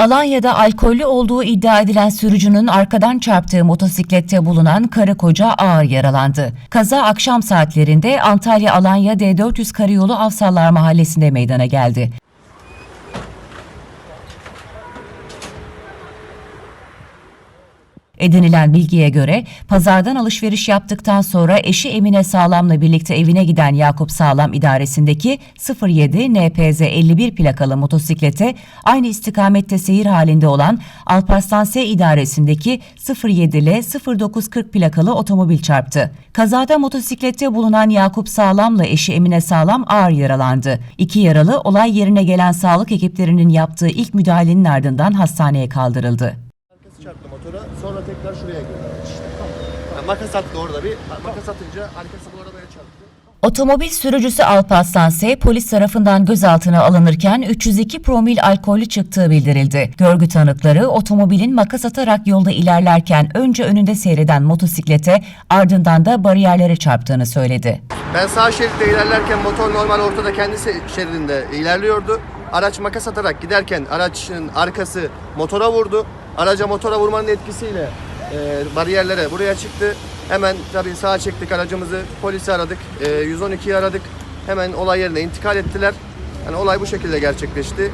Alanya'da alkollü olduğu iddia edilen sürücünün arkadan çarptığı motosiklette bulunan karı koca ağır yaralandı. Kaza akşam saatlerinde Antalya-Alanya D400 Karayolu Avsallar Mahallesi'nde meydana geldi. Edinilen bilgiye göre pazardan alışveriş yaptıktan sonra eşi Emine Sağlam'la birlikte evine giden Yakup Sağlam idaresindeki 07 NPZ 51 plakalı motosiklete aynı istikamette seyir halinde olan Alparslan S idaresindeki 07 ile 0940 plakalı otomobil çarptı. Kazada motosiklette bulunan Yakup Sağlam'la eşi Emine Sağlam ağır yaralandı. İki yaralı olay yerine gelen sağlık ekiplerinin yaptığı ilk müdahalenin ardından hastaneye kaldırıldı. Sonra tekrar şuraya girdi. İşte. Yani makas attı orada bir. Makas atınca arkası bu arabaya çarptı. Otomobil sürücüsü Alparslan S. polis tarafından gözaltına alınırken 302 promil alkollü çıktığı bildirildi. Görgü tanıkları otomobilin makas atarak yolda ilerlerken önce önünde seyreden motosiklete ardından da bariyerlere çarptığını söyledi. Ben sağ şeritte ilerlerken motor normal ortada kendi şeridinde ilerliyordu. Araç makas atarak giderken aracın arkası motora vurdu. Araca motora vurmanın etkisiyle e, bariyerlere buraya çıktı. Hemen tabii sağa çektik aracımızı. Polisi aradık. E, 112'yi aradık. Hemen olay yerine intikal ettiler. Yani olay bu şekilde gerçekleşti.